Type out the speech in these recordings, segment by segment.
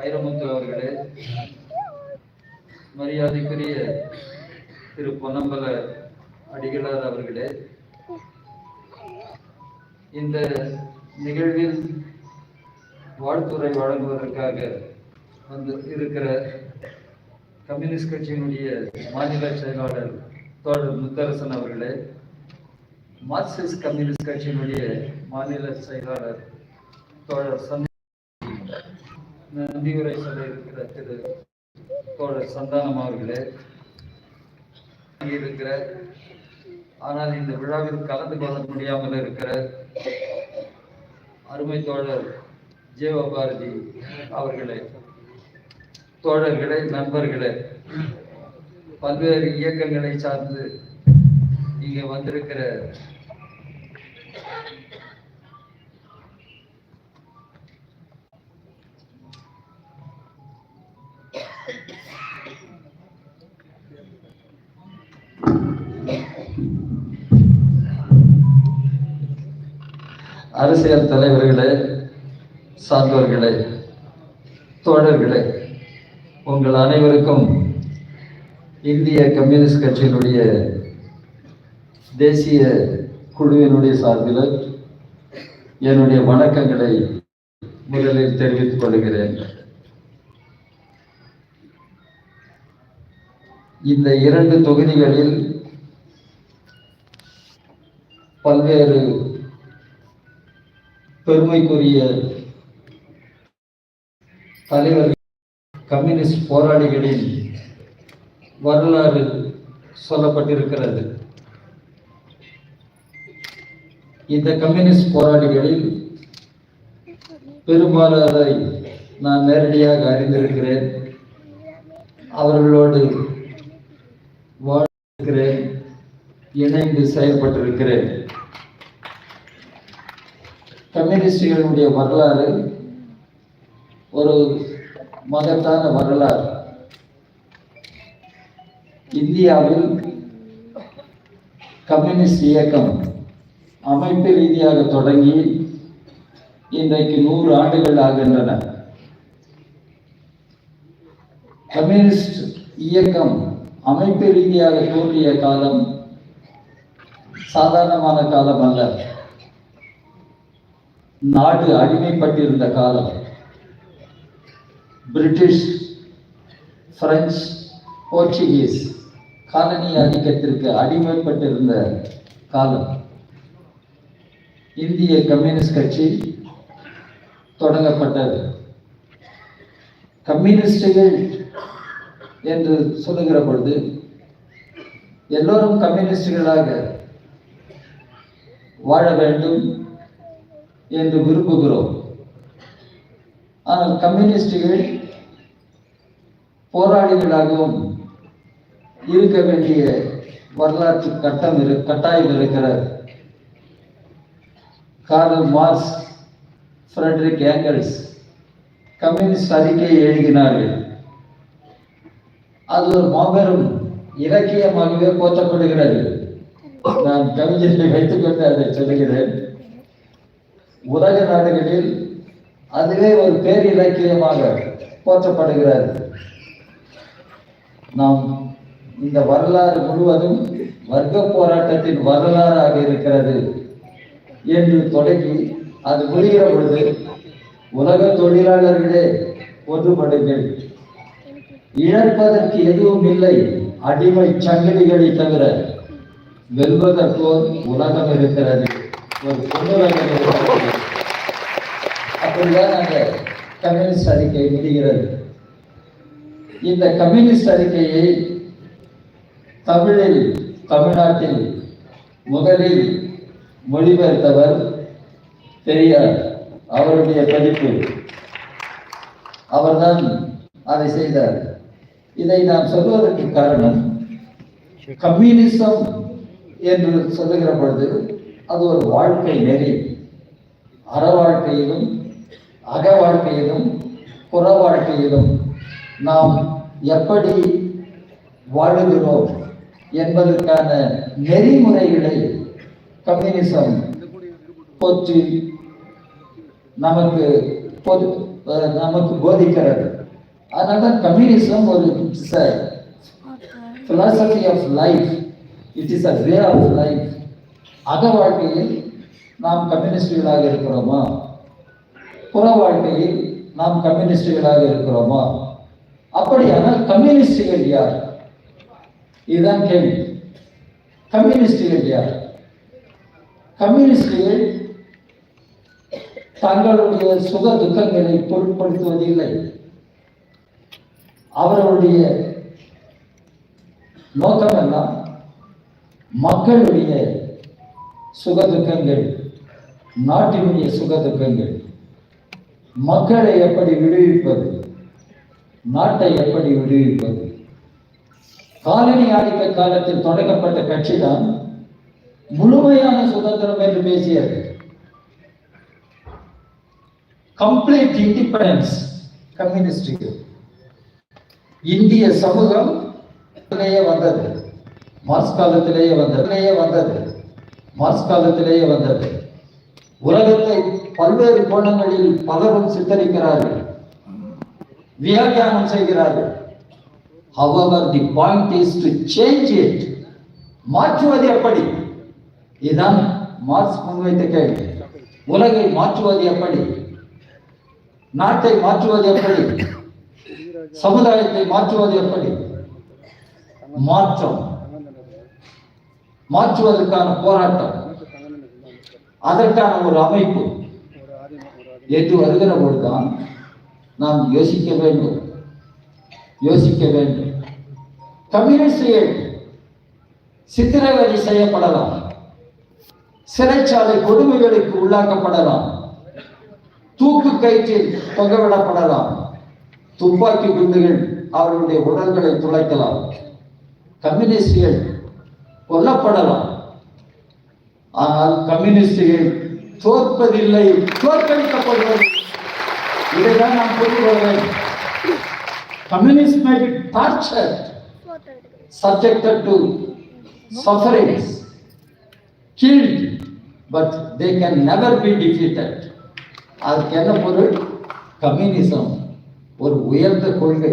வைரமுத்து அவர்களே மரியாதைக்குரிய திரு பொன்னம்பல அடிகளார் அவர்களே இந்த நிகழ்வில் வாழ்த்துறை வழங்குவதற்காக வந்து இருக்கிற கம்யூனிஸ்ட் கட்சியினுடைய மாநில செயலாளர் தோழர் முத்தரசன் அவர்களே மார்க்சிஸ்ட் கம்யூனிஸ்ட் கட்சியினுடைய மாநில செயலாளர் தோழர் சந்தி நன்றியுரை சொல்லியிருக்கிற திரு தோழர் சந்தானம் அவர்களே இருக்கிற ஆனால் இந்த விழாவில் கலந்து கொள்ள முடியாமல் இருக்கிற அருமை தோழர் ஜீவபாரதி அவர்களே தோழர்களே நண்பர்களே பல்வேறு இயக்கங்களை சார்ந்து இங்கே வந்திருக்கிற அரசியல் தலைவர்களே சார்ந்தவர்களே தோழர்களே உங்கள் அனைவருக்கும் இந்திய கம்யூனிஸ்ட் கட்சியினுடைய தேசிய குழுவினுடைய சார்பில் என்னுடைய வணக்கங்களை முதலில் தெரிவித்துக் கொள்கிறேன். இந்த இரண்டு தொகுதிகளில் பல்வேறு பெருமைக்குரிய தலைவர் கம்யூனிஸ்ட் போராளிகளின் வரலாறு சொல்லப்பட்டிருக்கிறது. இந்த கம்யூனிஸ்ட் போராளிகளில் பெரும்பாலாரை நான் நேரடியாக அறிந்திருக்கிறேன். அவர்களோடு வாழ்ந்திருக்கிறேன் இணைந்து செயல்பட்டிருக்கிறேன். கம்யூனிஸ்டுகளுடைய வரலாறு ஒரு மகத்தான வரலாறு. இந்தியாவில் கம்யூனிஸ்ட் இயக்கம் அமைப்பு ரீதியாக தொடங்கி இன்றைக்கு நூறு ஆண்டுகள் ஆகின்றன. கம்யூனிஸ்ட் இயக்கம் அமைப்பு ரீதியாக தோன்றிய காலம் சாதாரணமான காலம் அல்ல. நாடு அடிமைப்பட்டிருந்த காலம். பிரிட்டிஷ் பிரெஞ்சு போர்ச்சுகீஸ் காலனி ஆதிக்கத்திற்கு அடிமைப்பட்டிருந்த காலம். இந்திய கம்யூனிஸ்ட் கட்சி தொடங்கப்பட்டது. கம்யூனிஸ்டுகள் என்று சொல்லுகிற பொழுது எல்லோரும் கம்யூனிஸ்டுகளாக வாழ வேண்டும் என்று விரும்புகிறோம். ஆனால் கம்யூனிஸ்டுகள் போராளிகளாகவும் இருக்க வேண்டிய வரலாற்று கட்டம் இரு கட்டாயம் இருக்கிறது. Karl Marx Friedrich Engels communist அறிக்கையை எழுதினார்கள். அது ஒரு மாபெரும் இலக்கியமாகவே போற்றப்படுகிறது. நான் கவிஞரை வைத்துக்கொண்டு அதை சொல்லுகிறேன். உலக நாடுகளில் அதுவே ஒரு பேர் இலக்கியமாக போற்றப்படுகிறது. நாம் இந்த வரலாறு முழுவதும் வர்க்க போராட்டத்தின் வரலாறாக இருக்கிறது என்று தொடங்கி அது முடிகிற பொழுது உலக தொழிலாளர்களே ஒன்றுபடுங்கள். இழப்பதற்கு எதுவும் இல்லை அடிமை சங்கிலிகளை தவிர வெல்வதற்கோர் உலகம் இருக்கிறது. ஒரு பொன்னுலகம் இருக்கிறது அப்படிதான் நாங்கள் கம்யூனிஸ்ட் அறிக்கை முடிகிறது இந்த கம்யூனிஸ்ட் அறிக்கையை தமிழில் தமிழ்நாட்டில் முதலில் மொழிபெயர்த்தவர் பெரியார். அவருடைய பதிப்பு அவர்தான் அதை செய்தார் இதை நாம் சொல்வதற்கு காரணம் கம்யூனிசம் என்று சொல்லுகிற பொழுது அது ஒரு வாழ்க்கை நெறி. அற வாழ்க்கையிலும் அக வாழ்க்கையிலும் புற வாழ்க்கையிலும் நாம் எப்படி வாழுகிறோம் என்பதற்கான நெறிமுறைகளை கம்யூனிசம் போற்றி நமக்கு நமக்கு போதிக்கிறது. அதனால தான் கம்யூனிசம் ஒரு philosophy of life it is a way of life அக வாழ்க்கையில் நாம் கம்யூனிஸ்டுகளாக இருக்கிறோமா? புற வாழ்க்கையில் நாம் கம்யூனிஸ்டுகளாக இருக்கிறோமா? அப்படியானால் கம்யூனிஸ்டுகள் யார்? இதுதான் கேள்வி. கம்யூனிஸ்டுகள் யார்? கம்யூனிஸ்டுகள் தங்களுடைய சுக துக்கங்களை பொருட்படுத்துவதில்லை. அவர்களுடைய நோக்கமெல்லாம் மக்களுடைய சுக துக்கங்கள் நாட்டினுடைய சுக துக்கங்கள் மக்களை எப்படி விடுவிப்பது? நாட்டை எப்படி விடுவிப்பது? காலனி ஆதிக்க காலத்தில் தொடங்கப்பட்ட கட்சிதான் முழுமையான சுதந்திரம் என்று பேசியது. கம்ப்ளீட் இண்டிபெண்டன்ஸ் கம்யூனிஸ்ட் இந்திய சமூகம் வந்தது. மாஸ்காலத்திலேயே காலத்திலேயே வந்ததிலேயே வந்தது. மார்ஸ் காலத்திலேயே வந்தது. உலகத்தை பல்வேறு கோணங்களில் பலரும் சித்தரிக்கிறார்கள். வியாக்கியானம் செய்கிறார்கள். However the point is to change it. மாற்றுவது எப்படி? இதுதான் மார்க்ஸ் முன்வைத்த கேள்வி. உலகை மாற்றுவது எப்படி? நாட்டை மாற்றுவது எப்படி? சமுதாயத்தை மாற்றுவது எப்படி? மாற்றம். மாற்றுவதற்கான போராட்டம். அதற்கான ஒரு அமைப்பு. என்று வருகிற பொழுதுதான் நாம் யோசிக்க வேண்டும். யோசிக்க வேண்டும். கம்யூனிஸ்டுகள் சித்திரவதை செய்யப்படலாம். சிறைச்சாலை கொடுமைகளுக்கு உள்ளாக்கப்படலாம். தூக்கு கயிற்றில் தொங்கவிடப்படலாம். துப்பாக்கி குண்டுகள் அவர்களுடைய உடல்களை துளைக்கலாம். கம்யூனிஸ்டுகள் கொல்லப்படலாம். ஆனால் கம்யூனிஸ்டுகள் தோற்பதில்லை தோற்கடிக்கப்படுவது. இதைதான் நான் புரிந்து கொள்வேன் communist may be torture subjected to sufferings killed but they can never be defeated அதுக்கு என்ன பொருள்? கம்யூனிசம் ஒரு உயர்ந்த கொள்கை.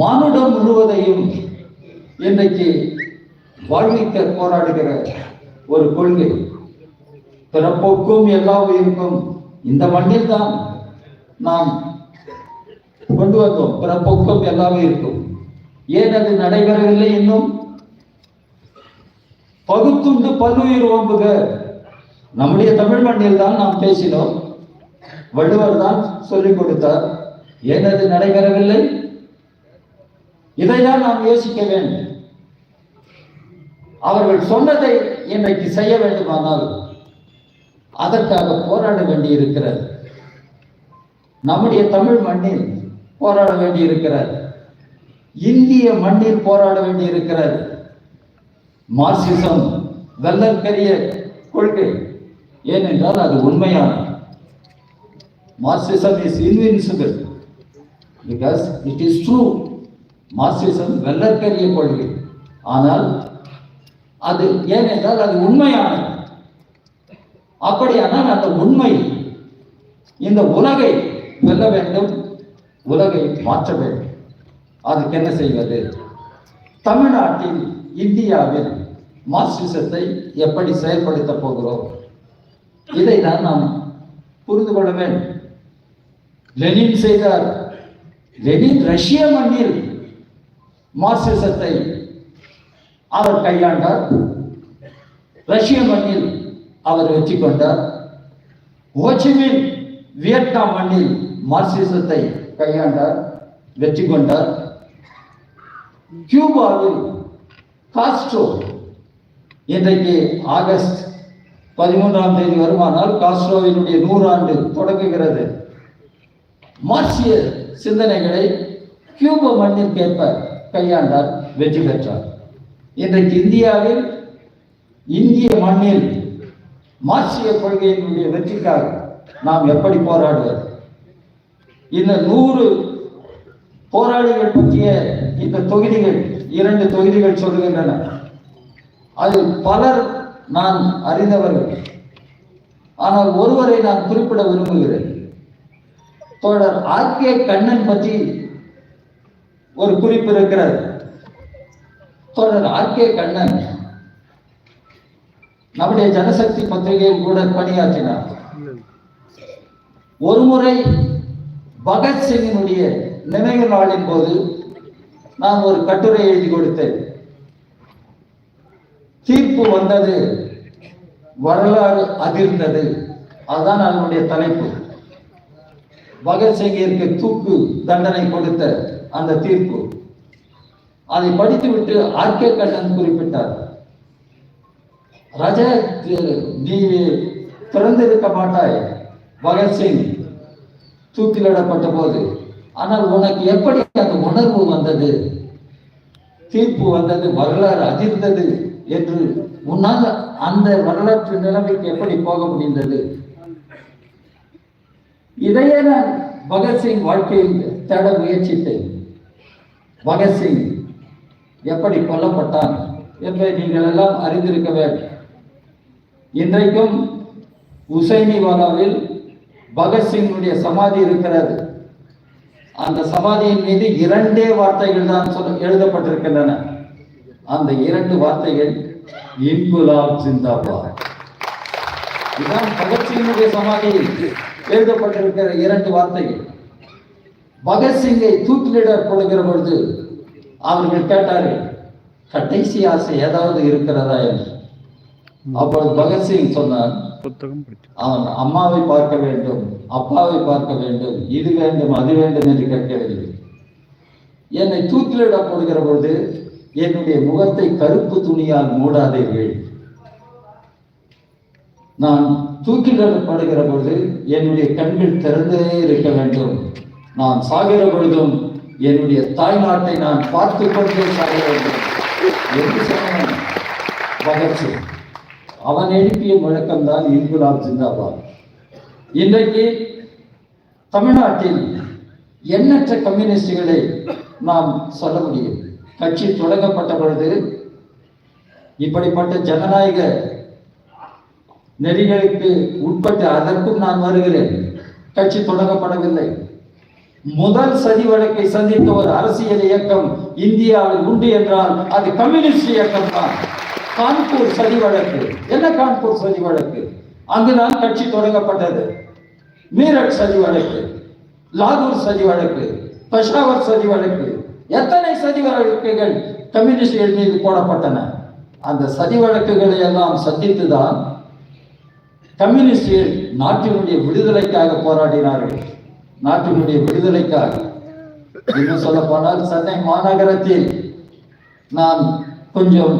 மானுடம் முழுவதையும் இன்றைக்கு வாழ்விக்க போராடுகிற ஒரு கொள்கை. பிறப்போக்கும் எல்லா உயிருக்கும் இந்த மண்ணில் தான் நாம் கொண்டு வந்தோம். பிறப்போக்கும் எல்லாமே இருக்கும். ஏன் அது நடைபெறவில்லை இன்னும்? பகுத்துண்டு பல்லுயிர் ஓம்புக. நம்முடைய தமிழ் மண்ணில் தான் நாம் பேசினோம். வள்ளுவர் தான் சொல்லிக் கொடுத்தார். ஏன் அது நடைபெறவில்லை? இதைதான் நாம் யோசிக்க வேண்டும். அவர்கள் சொன்னதை இன்றைக்கு செய்ய வேண்டுமானால் அதற்காக போராட வேண்டி இருக்கிறது நம்முடைய தமிழ் மண்ணில் போராட வேண்டி இருக்கிறார் இந்திய மண்ணில் போராட வேண்டி இருக்கிறது மார்க்சிசம் வெள்ளற்கரிய கொள்கை. ஏனென்றால் அது உண்மையான Marxism is invincible because it is true Marxism வெள்ளற்கரிய கொள்கை. ஆனால் அது ஏனென்றால் அது உண்மையானது. அப்படியானால் அந்த உண்மை இந்த உலகை வெல்ல வேண்டும் உலகை மாற்ற வேண்டும். அதுக்கு என்ன செய்வது? தமிழ்நாட்டில் இந்தியாவில் மார்க்சிசத்தை எப்படி செயல்படுத்த போகிறோம்? இதை தான் நாம் புரிந்து கொள்ள வேண்டும். லெனின் செய்தார். லெனின் ரஷ்ய மண்ணில் மார்க்சிசத்தை அவர் கையாண்டார். ரஷ்ய மண்ணில் அவர் வெற்றி கொண்டார் ஓச்சிமின் வியட்நாம் மண்ணில் மார்க்சிசத்தை கையாண்டார் வெற்றி கொண்டார் கியூபாவில் காஸ்ட்ரோ இன்றைக்கு ஆகஸ்ட் பதிமூன்றாம் தேதி வருமானால் காஸ்ட்ரோவினுடைய நூறாண்டு தொடங்குகிறது. மார்க்சிய சிந்தனைகளை கியூபா மண்ணிற்கேற்ப கையாண்டார் வெற்றி பெற்றார். இன்றைக்கு இந்தியாவில் இந்திய மண்ணில் மார்க்சிய கொள்கையினுடைய வெற்றிக்காக நாம் எப்படி போராடுவது? இந்த நூறு போராளிகள் பற்றிய இந்த தொகுதிகள் இரண்டு தொகுதிகள் சொல்லுகின்றன அதில் பலர் நான் அறிந்தவர்கள். ஆனால் ஒருவரை நான் குறிப்பிட விரும்புகிறேன். தோழர் ஆர் கே கண்ணன் பற்றி ஒரு குறிப்பு இருக்கிறது. தோழர் ஆர் கே கண்ணன் நம்முடைய ஜனசக்தி பத்திரிகையில் கூட பணியாற்றினார். ஒருமுறை பகத்சிங்கினுடைய நினைவு நாளின் போது நான் ஒரு கட்டுரை எழுதி கொடுத்தேன். தீர்ப்பு வந்தது வரலாறு அதிர்ந்தது. அதுதான் அதனுடைய தலைப்பு. பகத்சிங்கிற்கு தூக்கு தண்டனை கொடுத்த அந்த தீர்ப்பு. அதை படித்துவிட்டு ஆர் கே கண்ணன் குறிப்பிட்டார். ரஜ நீ பிறந்திருக்க மாட்டாய் பகத்சிங் தூக்கிலிடப்பட்ட போது ஆனால் உனக்கு எப்படி அந்த உணர்வு வந்தது? தீர்ப்பு வந்தது வரலாறு அதிர்ந்தது என்று உன்னால் அந்த வரலாற்று நிலைமைக்கு எப்படி போக முடிந்தது? இதையே நான் பகத்சிங் வாழ்க்கையில் தேட முயற்சித்தேன். பகத்சிங் எப்படி கொல்லப்பட்டான் என்பதை நீங்கள் எல்லாம் அறிந்திருக்க வேண்டும். இன்றைக்கும் உசைனிவாலாவில் பகத்சிங்குடைய சமாதி இருக்கிறது. அந்த சமாதியின் மீது இரண்டே வார்த்தைகள் தான் சொல்ல எழுதப்பட்டிருக்கின்றன. அந்த இரண்டு வார்த்தைகள் இன்குலாப் ஜிந்தாபாத் இதுதான் பகத்சிங்குடைய சமாதியில் எழுதப்பட்டிருக்கிற இரண்டு வார்த்தைகள். பகத்சிங்கை தூக்கிலிடப்படுகிற பொழுது அவர்கள் கேட்டார்கள் கடைசி ஆசை ஏதாவது இருக்கிறதா? என்று. அப்பொழுது பகத்சிங் படிச்சு அவன் அம்மாவை பார்க்க வேண்டும் அப்பாவை பார்க்க வேண்டும் இது வேண்டும் அது வேண்டும் என்று கேட்கவில்லை. என்னை தூக்கிலிடப்படுகிற பொழுது என்னுடைய முகத்தை கருப்பு துணியால் மூடாதீர்கள். நான் தூக்கிலிடப்படுகிற பொழுது என்னுடைய கண்கள் திறந்தே இருக்க வேண்டும். நான் சாகிற பொழுதும் என்னுடைய தாய்நாட்டை நான் பார்த்து கொண்டே சாய வேண்டும். என்று சொன்னான் அவன் எழுப்பிய முழக்கம்தான் இன்குலாப் ஜிந்தாபாத். இன்றைக்கு தமிழ்நாட்டில் எண்ணற்ற கம்யூனிஸ்டுகளை நாம் சொல்ல முடியும். கட்சி தொடங்கப்பட்ட பொழுது இப்படிப்பட்ட ஜனநாயக நெறிகளுக்கு உட்பட்டு அதற்கும் நான் வருகிறேன். கட்சி தொடங்கப்படவில்லை. முதல் சதி வழக்கை சந்தித்த ஒரு அரசியல் இயக்கம் இந்தியாவில் உண்டு என்றால் அது கம்யூனிஸ்ட் இயக்கம் தான். கான்பூர் சதி வழக்கு. என்ன கான்பூர் சதி வழக்கு? அங்குதான் கட்சி தொடங்கப்பட்டது. மீரட் சதி வழக்கு லாகூர் சதி வழக்கு பெஷாவர் சதி வழக்கு. எத்தனை சதி வழக்குகள் கம்யூனிஸ்டுகள் மீது போடப்பட்டன? அந்த சதி வழக்குகளை எல்லாம் சந்தித்துதான் கம்யூனிஸ்டுகள் நாட்டினுடைய விடுதலைக்காக போராடினார்கள். நாட்டினுடைய விடுதலைக்காக. இன்னும் சொல்ல போனால் சென்னை மாநகரத்தில் நான் கொஞ்சம்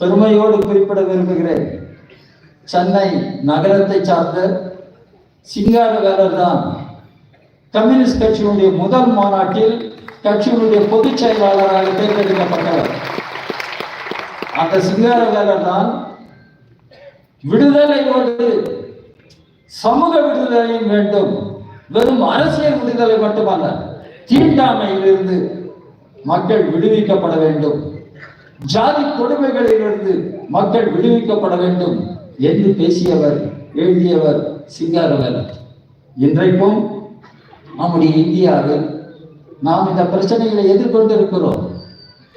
பெருமையோடு குறிப்பிட விரும்புகிறேன். சென்னை நகரத்தை சார்ந்த சிங்காரவேலர் தான் கம்யூனிஸ்ட் கட்சியினுடைய முதல் மாநாட்டில் கட்சியினுடைய பொதுச் செயலாளராக தேர்ந்தெடுக்கப்பட்டவர். அந்த சிங்காரவேலர் தான் விடுதலையோடு சமூக விடுதலையும் வேண்டும். வெறும் அரசியல் விடுதலை மட்டுமல்ல தீண்டாமையிலிருந்து மக்கள் விடுவிக்கப்பட வேண்டும். ஜாதி கொடுமைகளிலிருந்து மக்கள் விடுவிக்கப்பட வேண்டும் என்று பேசியவர் எழுதியவர் சிங்காரவர் இன்றைக்கும் நம்முடைய இந்தியாவில் நாம் இந்த பிரச்சனைகளை எதிர்கொண்டிருக்கிறோம்.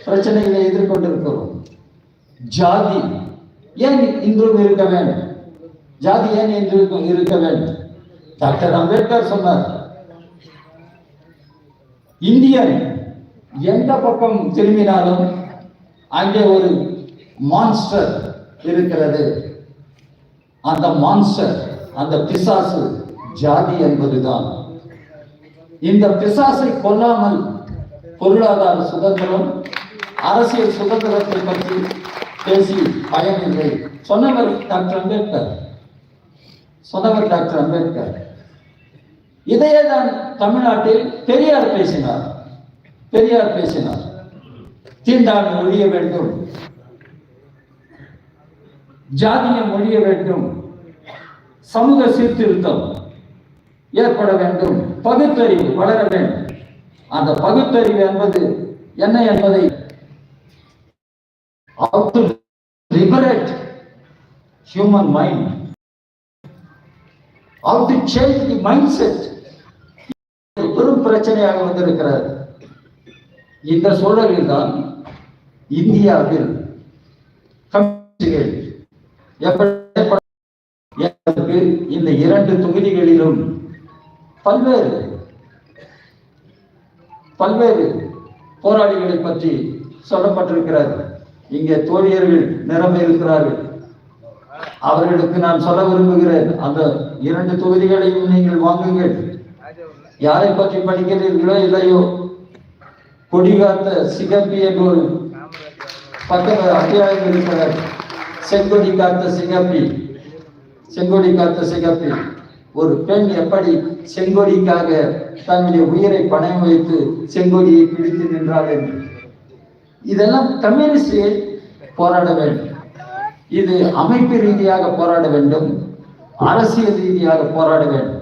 பிரச்சனைகளை எதிர்கொண்டிருக்கிறோம். ஜாதி ஏன் இன்றும் இருக்க வேண்டும்? ஜாதி ஏன் என்று இருக்க வேண்டும்? டாக்டர் அம்பேத்கர் சொன்னார். இந்தியன் எந்த பக்கம் திரும்பினாலும் அங்கே ஒரு மான்ஸ்டர் இருக்கிறது. அந்த மான்ஸ்டர் அந்த பிசாசு ஜாதி என்பதுதான். இந்த பிசாசை கொல்லாமல் பொருளாதார சுதந்திரம் அரசியல் சுதந்திரத்தை பற்றி பேசி பயனில்லை. சொன்னவர் டாக்டர் அம்பேத்கர். சொன்னவர் டாக்டர் அம்பேத்கர். இதையே தான் தமிழ்நாட்டில் பெரியார் பேசினார். பெரியார் பேசினார். தீண்டாமை ஒழிய வேண்டும். ஜாதியம் ஒழிய வேண்டும். சமூக சீர்திருத்தம் ஏற்பட வேண்டும். பகுத்தறிவு வளர வேண்டும். அந்த பகுத்தறிவு என்பது என்ன என்பதை liberate human mind human mind. How to change the mindset. பெரும் பிரச்சனையாக வந்திருக்கிறது இந்த சூழலில் தான் இந்தியாவில் இந்த இரண்டு தொகுதிகளிலும் பல்வேறு பல்வேறு போராளிகளை பற்றி சொல்லப்பட்டிருக்கிறது இங்கே தோழியர்கள் நிரம்ப இருக்கிறார்கள். அவர்களுக்கு நான் சொல்ல விரும்புகிறேன் அந்த இரண்டு தொகுதிகளையும் நீங்கள் வாங்குங்கள். யாரை பற்றி படிக்கிறீர்களோ இல்லையோ? கொடிகாத்த சிகப்பி என்று ஒரு பக்க அத்தியாயம் இருக்கிறார் செங்கொடி காத்த சிகப்பி செங்கொடி காத்த சிகப்பி ஒரு பெண் எப்படி செங்கொடிக்காக தன்னுடைய உயிரை பணம் வைத்து செங்கொடியை பிடித்து நின்றாள் என்று. இதெல்லாம் கம்யூனிஸ்டுகள் போராட வேண்டும். இது அமைப்பு ரீதியாக போராட வேண்டும். அரசியல் ரீதியாக போராட வேண்டும்.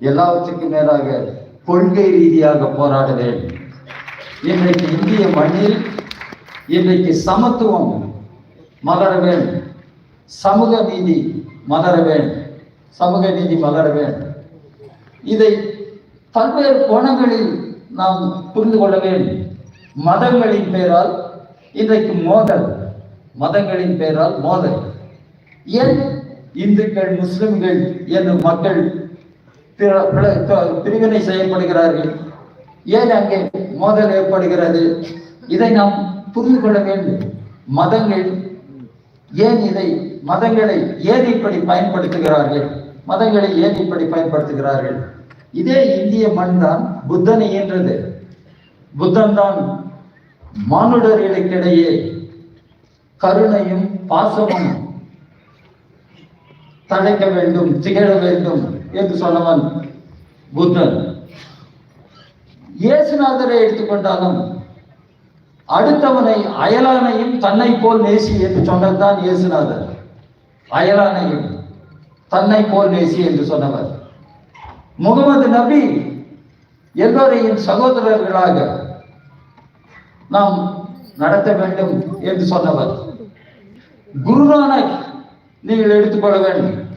எல்லாவற்றுக்கும் மேலாக கொள்கை ரீதியாக போராடுவேன். இன்றைக்கு இந்திய மண்ணில் இன்றைக்கு சமத்துவம் மலரவேன். சமூக நீதி மலரவேன். சமூக நீதி மலரவேன். இதை பல்வேறு கோணங்களில் நாம் புரிந்து கொள்ள வேண்டும். மதங்களின் பெயரால் இன்றைக்கு மோதல். மதங்களின் பெயரால் மோதல். ஏன் இந்துக்கள் முஸ்லிம்கள் என்று மக்கள் பிரிவினை செய்யப்படுகிறார்கள் ஏன் அங்கே மோதல் ஏற்படுகிறது? இதை நாம் புரிந்து கொள்ள வேண்டும். மதங்கள் ஏன் இதை மதங்களை ஏன் இப்படி பயன்படுத்துகிறார்கள்? மதங்களை ஏன் இப்படி பயன்படுத்துகிறார்கள்? இதே இந்திய மண் தான் புத்தனை ஈன்றது. புத்தன் தான் மானுடர்களுக்கிடையே கருணையும் பாசமும் தழைக்க வேண்டும் திகழ வேண்டும். என்று சொன்னவன் புத்தன். இயேசுநாதரை எடுத்துக்கொண்டாலும் அடுத்தவனை அயலானையும் தன்னை போல் நேசி என்று சொன்னதுதான் இயேசுநாதர். அயலானையும் தன்னை போல் நேசி என்று சொன்னவர். முகமது நபி எல்லோரையும் சகோதரர்களாக நாம் நடத்த வேண்டும் என்று சொன்னவர். குருநானக் நீங்கள் எடுத்துக்கொள்ள வேண்டும்.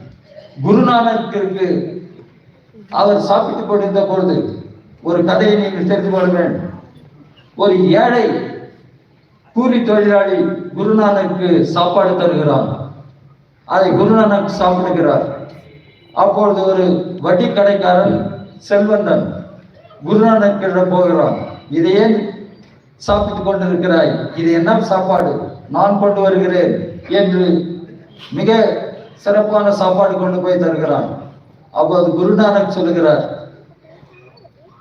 குருநானக்கிற்கு அவர் சாப்பிட்டுக் கொண்டிருந்த பொழுது ஒரு கதையை நீங்கள் தெரிந்து கொள்ளுங்கள் ஒரு ஏழை கூலி தொழிலாளி குருநானக்கு சாப்பாடு தருகிறான். அதை குருநானக் சாப்பிடுகிறார். அப்பொழுது ஒரு வட்டி கடைக்காரன் செல்வந்தன் குருநானக்கிடம் போகிறான். இதை ஏன் சாப்பிட்டுக் கொண்டிருக்கிறாய்? இது என்ன சாப்பாடு? நான் கொண்டு வருகிறேன் என்று மிக சிறப்பான சாப்பாடு கொண்டு போய் தருகிறான் அப்போது குருநானக் சொல்லுகிறார்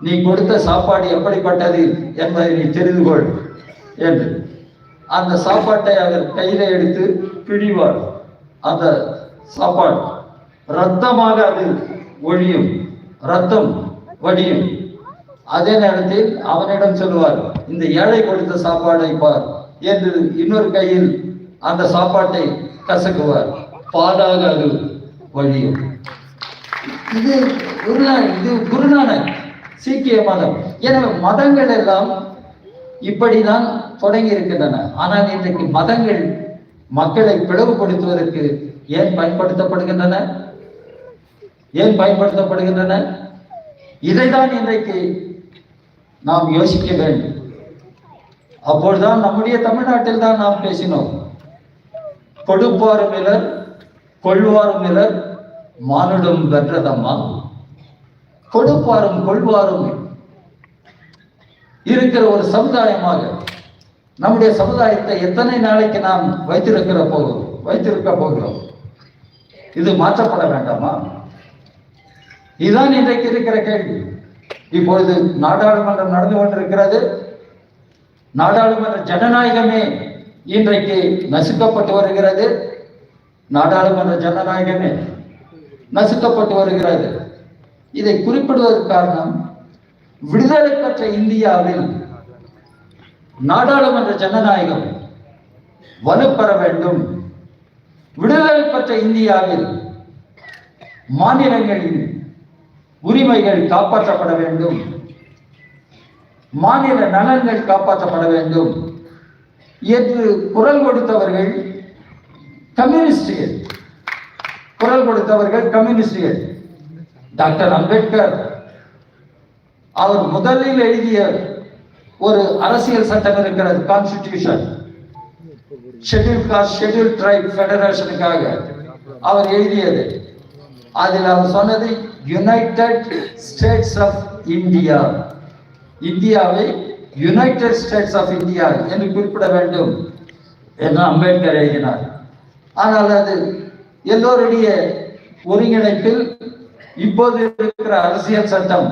நீ கொடுத்த சாப்பாடு எப்படிப்பட்டது என்பதை நீ தெரிந்து கொள் என்று. அந்த சாப்பாட்டை அவர் கையில எடுத்து பிழிவார் அந்த சாப்பாடு ரத்தமாக அது ஒழியும். ரத்தம் வடியும். அதே நேரத்தில் அவனிடம் சொல்லுவார் இந்த ஏழை கொடுத்த சாப்பாடை பார் என்று இன்னொரு கையில் அந்த சாப்பாட்டை கசக்குவார். பாலாக அது வழியும் இது குருநானக் இது குருநானக் சீக்கிய மதம். எனவே மதங்கள் எல்லாம் இப்படிதான் தொடங்கி இருக்கின்றன ஆனால் இன்றைக்கு மதங்கள் மக்களை பிளவுபடுத்துவதற்கு ஏன் பயன்படுத்தப்படுகின்றன? ஏன் பயன்படுத்தப்படுகின்றன? இதைதான் இன்றைக்கு நாம் யோசிக்க வேண்டும். அப்பொழுதுதான் நம்முடைய தமிழ்நாட்டில் தான் நாம் பேசினோம். கொடுப்பாரும் இலர் கொள்வாரும் இலர் மானுடம் வென்றதம்மா. கொடுப்பாரும் கொள்வாரும். இருக்கிற ஒரு சமுதாயமாக நம்முடைய சமுதாயத்தை எத்தனை நாளைக்கு நாம் வைத்திருக்கிற போகிறோம்? வைத்திருக்க போகிறோம். இது மாற்றப்பட வேண்டாமா? இதுதான் இன்றைக்கு இருக்கிற கேள்வி. இப்பொழுது நாடாளுமன்றம் நடந்து கொண்டிருக்கிறது. நாடாளுமன்ற ஜனநாயகமே இன்றைக்கு நசுக்கப்பட்டு வருகிறது. நாடாளுமன்ற ஜனநாயகமே நசுக்கப்பட்டு வருகிறது. இதை குறிப்பிடுவதற்கு காரணம் விடுதலை பெற்ற இந்தியாவில் நாடாளுமன்ற ஜனநாயகம் வலுப்பெற வேண்டும். விடுதலை பெற்ற இந்தியாவில் மாநிலங்களின் உரிமைகள் காப்பாற்றப்பட வேண்டும். மாநில நலன்கள் காப்பாற்றப்பட வேண்டும். என்று குரல் கொடுத்தவர்கள் கம்யூனிஸ்டுகள். குரல் கொடுத்தவர்கள் கம்யூனிஸ்டுகள். டாக்டர் அம்பேத்கர். அவர் முதலில் எழுதிய ஒரு அரசியல் சட்டம் இருக்கிறது constitution schedule caste schedule tribe ஃபெடரேஷனுக்காக அவர் எழுதியது. அதில் அவர் சொன்னது யுனைடெட் ஸ்டேட்ஸ் ஆஃப் இந்தியா இந்தியாவை யுனைடெட் ஸ்டேட்ஸ் ஆஃப் இந்தியா என்று குறிப்பிட வேண்டும் என்று அம்பேத்கர் எழுதினார். ஆனால் அது எல்லோருடைய ஒருங்கிணைப்பில் இப்போது இருக்கிற அரசியல் சட்டம்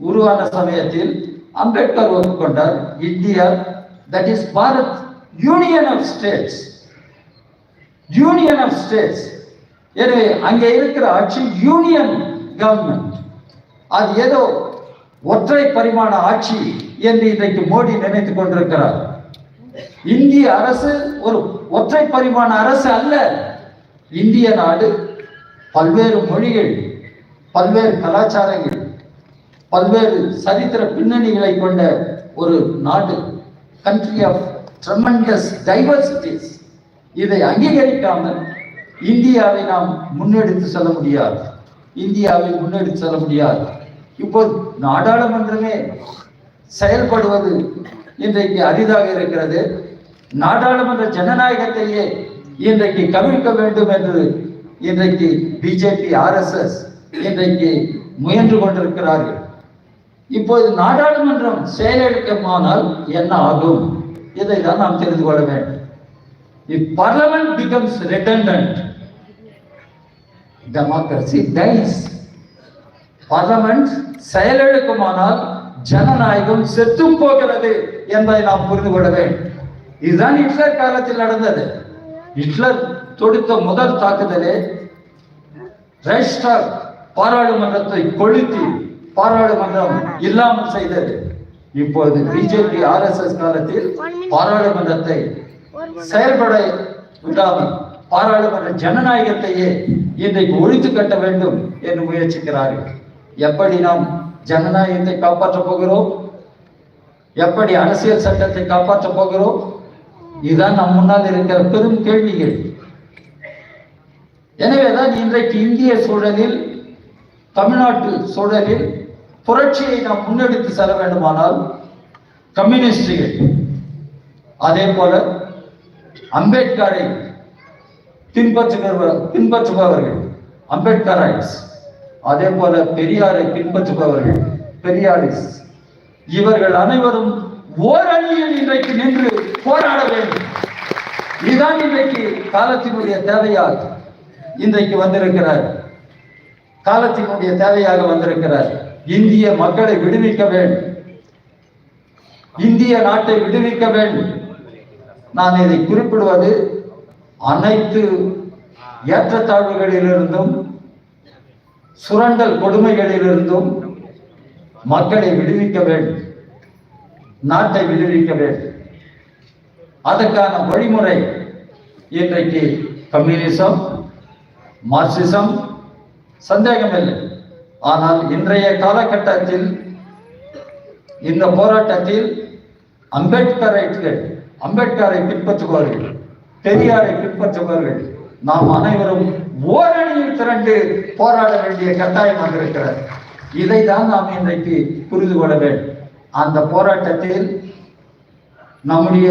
உருவான சமயத்தில் அம்பேத்கர் ஒப்புக்கொண்டார் India that is Bharat union of states union of states எனவே அங்கே இருக்கிற ஆட்சி யூனியன் கவர்மெண்ட் அது ஏதோ ஒற்றை பரிமாண ஆட்சி என்று இன்றைக்கு மோடி நினைத்துக் கொண்டிருக்கிறார். இந்திய அரசு ஒரு ஒற்றை பரிமாண அரசு அல்ல. இந்திய நாடு பல்வேறு மொழிகள் பல்வேறு கலாச்சாரங்கள் பல்வேறு சரித்திர பின்னணிகளை கொண்ட ஒரு நாடு. கண்ட்ரி ஆஃப் ட்ரெமண்டஸ் டைவர்சிட்டிஸ் இதை அங்கீகரிக்காமல் இந்தியாவை நாம் முன்னெடுத்து செல்ல முடியாது. இந்தியாவை முன்னெடுத்து செல்ல முடியாது. இப்போ நாடாளுமன்றமே செயல்படுவது இன்றைக்கு அரிதாக இருக்கிறது. நாடாளுமன்ற ஜனநாயகத்தையே இன்றைக்கு கவிழ்க்க வேண்டும் என்று இன்றைக்கு பிஜேபி ஆர்எஸ்எஸ் இன்றைக்கு முயன்று கொண்டிருக்கிறார்கள். இப்போது நாடாளுமன்றம் செயலிழக்கமானால் என்ன ஆகும்? இதை தான் நாம் தெரிந்து கொள்ள வேண்டும். If parliament becomes redundant democracy dies parliament செயலெடுக்குமானால் ஜனநாயகம் செத்தும் போகிறது என்பதை நாம் புரிந்து கொள்ள வேண்டும். இதுதான் ஹிட்லர் காலத்தில் நடந்தது. ஹிட்லர் தொடுத்த முதல் தாக்குதலே ரைஸ்டாக் பாராளுமன்றத்தை கொளுத்தி பாராளுமன்றம் இல்லாமல் செய்தது. இப்போது பிஜேபி ஆர்எஸ்எஸ் காலத்தில் பாராளுமன்றத்தை செயல்பட விடாமல் பாராளுமன்ற ஜனநாயகத்தையே இன்றைக்கு ஒழித்து கட்ட வேண்டும் என்று முயற்சிக்கிறார்கள். எப்படி நாம் ஜனநாயகத்தை காப்பாற்றப் போகிறோம். எப்படி அரசியல் சட்டத்தை காப்பாற்றப் போகிறோம்? இதுதான் நம் முன்னால் இருக்கிற பெரும் கேள்விகள். எனவேதான் இன்றைக்கு இந்திய சூழலில் தமிழ்நாட்டு சூழலில் புரட்சியை நாம் முன்னெடுத்து செல்ல வேண்டுமானால் கம்யூனிஸ்டுகள் அதே போல அம்பேத்கரை பின்பற்றுகிறவர் பின்பற்றுபவர்கள் அம்பேத்கரைட்ஸ் அதே போல பெரியாரை பின்பற்றுபவர்கள் பெரியாரிஸ். இவர்கள் அனைவரும் ஓரணியில் இன்றைக்கு நின்று போராட வேண்டும். இதுதான் இன்றைக்கு காலத்தினுடைய தேவையாக இன்றைக்கு வந்திருக்கிறார். காலத்தினுடைய தேவையாக வந்திருக்கிறார். இந்திய மக்களை விடுவிக்க வேண்டும். இந்திய நாட்டை விடுவிக்க வேண்டும். நான் இதை குறிப்பிடுவது அனைத்து ஏற்றத்தாழ்வுகளிலிருந்தும் சுரண்டல் கொடுமைகளிலிருந்தும் மக்களை விடுவிக்க வேண்டும். நாட்டை விடுவிக்க வேண்டும். அதற்கான வழிமுறை இன்றைக்கு கம்யூனிசம் மார்க்சிசம் சந்தேகமில்லை. ஆனால் இன்றைய காலகட்டத்தில் இந்த போராட்டத்தில் அம்பேத்கரை அம்பேத்கரை பின்பற்றுபவர்கள் பெரியாரை பின்பற்றுபவர்கள் நாம் அனைவரும் ஓரணியில் திரண்டு போராட வேண்டிய கட்டாயம் வந்திருக்கிறது இதை தான் நாம் இன்றைக்கு புரிந்து கொள்ள வேண்டும். அந்த போராட்டத்தில் நம்முடைய